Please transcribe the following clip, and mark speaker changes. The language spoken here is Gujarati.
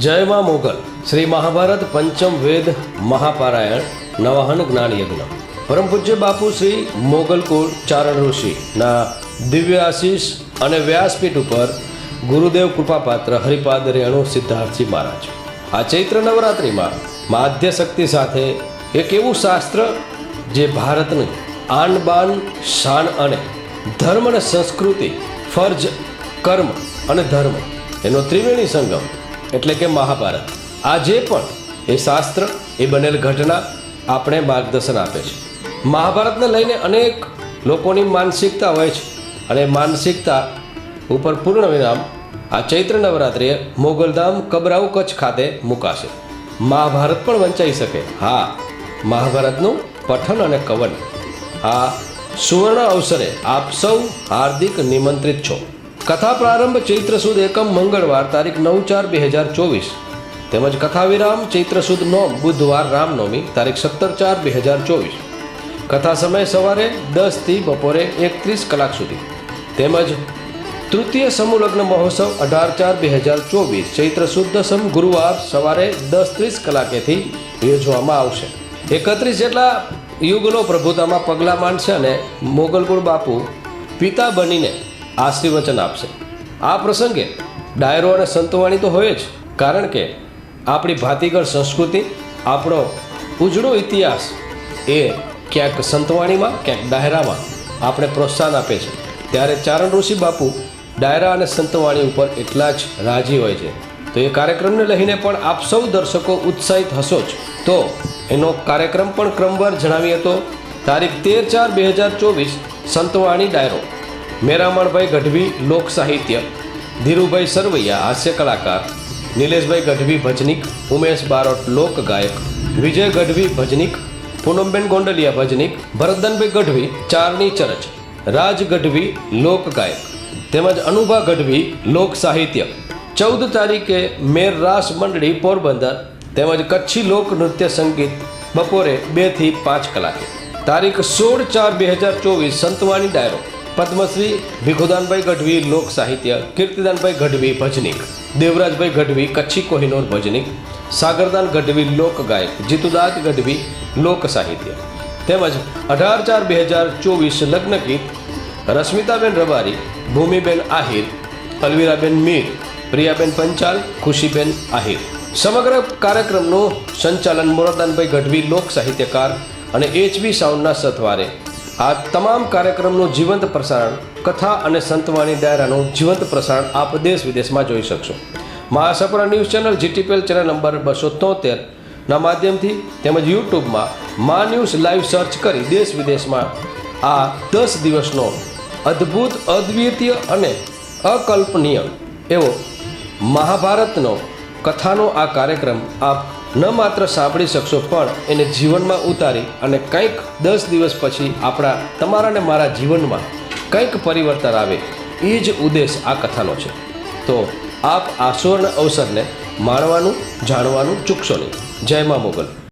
Speaker 1: જય માં મોગલ. શ્રી મહાભારત પંચમ વેદ મહાપારાયણ, નવાહન જ્ઞાન યજ્ઞ પરમ પૂજ્ય બાપુ શ્રી મોગલકુળ ચારણ ઋષિના દિવ્ય આશીષ અને વ્યાસપીઠ ઉપર ગુરુદેવ કૃપાપાત્ર હરિપાદ રેણુ સિદ્ધાર્થજી મહારાજ. આ ચૈત્ર નવરાત્રિમાં માધ્ય શક્તિ સાથે એક એવું શાસ્ત્ર જે ભારતની આન શાન અને ધર્મ અને સંસ્કૃતિ, ફર્જ, કર્મ અને ધર્મ, એનો ત્રિવેણી સંગમ એટલે કે મહાભારત. આજે પણ એ શાસ્ત્ર, એ બનેલ ઘટના આપણે માર્ગદર્શન આપે છે. મહાભારતને લઈને અનેક લોકોની માનસિકતા હોય છે અને માનસિકતા ઉપર પૂર્ણ વિરામ આ ચૈત્ર નવરાત્રિએ મોગલધામ કબરાઉ કચ્છ ખાતે મુકાશે. મહાભારત પણ વંચાઈ શકે. હા, મહાભારતનું પઠન અને કવન. આ સુવર્ણ અવસરે આપ સૌ હાર્દિક નિમંત્રિત છો. કથા પ્રારંભ ચૈત્ર સુદ એકમ મંગળવાર તારીખ નવ ચાર બે હજાર ચોવીસ. તેમજ કથા વિરામ ચૈત્ર સુદ નોમ બુધવાર રામનવમી તારીખ સત્તર ચાર બે હજાર ચોવીસ. કથા સમય સવારે દસથી બપોરે એકત્રીસ કલાક સુધી. તેમજ તૃતીય સમૂહલગ્ન મહોત્સવ અઢાર ચાર બે હજાર ચોવીસ ચૈત્ર સુદ દસમ ગુરુવાર સવારે દસ ત્રીસ કલાકેથી યોજવામાં આવશે. એકત્રીસ જેટલા યુગનો પ્રભુતામાં પગલાં માંડશે અને મોગલકુળ બાપુ પિતા બનીને આશીર્વચન આપશે. આ પ્રસંગે ડાયરો અને સંતવાણી તો હોય જ, કારણ કે આપણી ભાતીગળ સંસ્કૃતિ, આપણો ઉજળો ઇતિહાસ એ ક્યાંક સંતવાણીમાં, ક્યાંક ડાયરામાં આપણે પ્રોત્સાહન આપે છે. ત્યારે ચારણ ઋષિ બાપુ ડાયરા અને સંતવાણી ઉપર એટલા જ રાજી હોય છે. તો એ કાર્યક્રમને લઈને પણ આપ સૌ દર્શકો ઉત્સાહિત હશો જ. તો એનો કાર્યક્રમ પણ ક્રમવાર જણાવીએ હતો તારીખ તેર ચાર બે હજાર ચોવીસ સંતવાણી ડાયરો. મેરામણભાઈ ગઢવી લોક સાહિત્ય, ધીરુભાઈ સરવૈયા હાસ્ય કલાકાર, નિલેશભાઈ ગઢવી ભજનિક, ઉમેશ બારોટ લોક ગાયક, વિજય ગઢવી ભજનિક, પૂનમબેન ગોંડલિયા ભજનિક, ભરતદનભાઈ ગઢવી ચારણી ચરચ, રાજ ગઢવી લોક ગાયક, તેમજ અનુભા ગઢવી લોક સાહિત્ય. ચૌદ તારીખે મેર રાસ મંડળી પોરબંદર, તેમજ કચ્છી લોક નૃત્ય સંગીત બપોરે બેથી પાંચ કલાકે. તારીખ સોળ ચાર બે હજાર ચોવીસ, સંતવાણી ડાયરો. પદ્મશ્રી ભીખુદાનભાઈ ગઢવી લોક સાહિત્ય, કીર્તિદાનભાઈ ગઢવી ભજનિક, દેવરાજભાઈ ગઢવી કચ્છી કોહિનોર ભજનિક, સાગરદાન ગઢવી લોક ગાયક જીતુદાસ ગઢવી લોક સાહિત્ય. તેમજ અઢાર ચાર બે હજાર ચોવીસ લગ્ન ગીત, રશ્મિતાબેન રબારી, ભૂમિબેન આહિર, અલવીરાબેન મીર, પ્રિયાબેન પંચાલ, ખુશીબેન આહિર. સમગ્ર કાર્યક્રમનું સંચાલન મોરદાનભાઈ ગઢવી લોક સાહિત્યકાર અને એચબી સાઉન્ડના સથવારે આ તમામ કાર્યક્રમનું જીવંત પ્રસારણ, કથા અને સંતવાણી ડાયરાનું જીવંત પ્રસારણ આપ દેશ વિદેશમાં જોઈ શકશો. મહાસપરા news channel GTPL channel number બસો તોતેર ના માધ્યમથી તેમજ યુટ્યુબમાં મા ન્યૂઝ લાઈવ સર્ચ કરી દેશ વિદેશમાં આ દસ દિવસનો અદ્ભુત, અદ્વિતીય અને અકલ્પનીય એવો મહાભારતનો કથાનો આ કાર્યક્રમ આપ ન માત્ર સાંભળી શકશો, પણ એને જીવનમાં ઉતારી અને કંઈક દસ દિવસ પછી આપણા તમારા ને મારા જીવનમાં કંઈક પરિવર્તન આવે, એ જ ઉદ્દેશ આ કથાનો છે. તો આપ આ સુવર્ણ અવસરને માણવાનું, જાણવાનું ચૂકશો નહીં. જય મા મોગલ.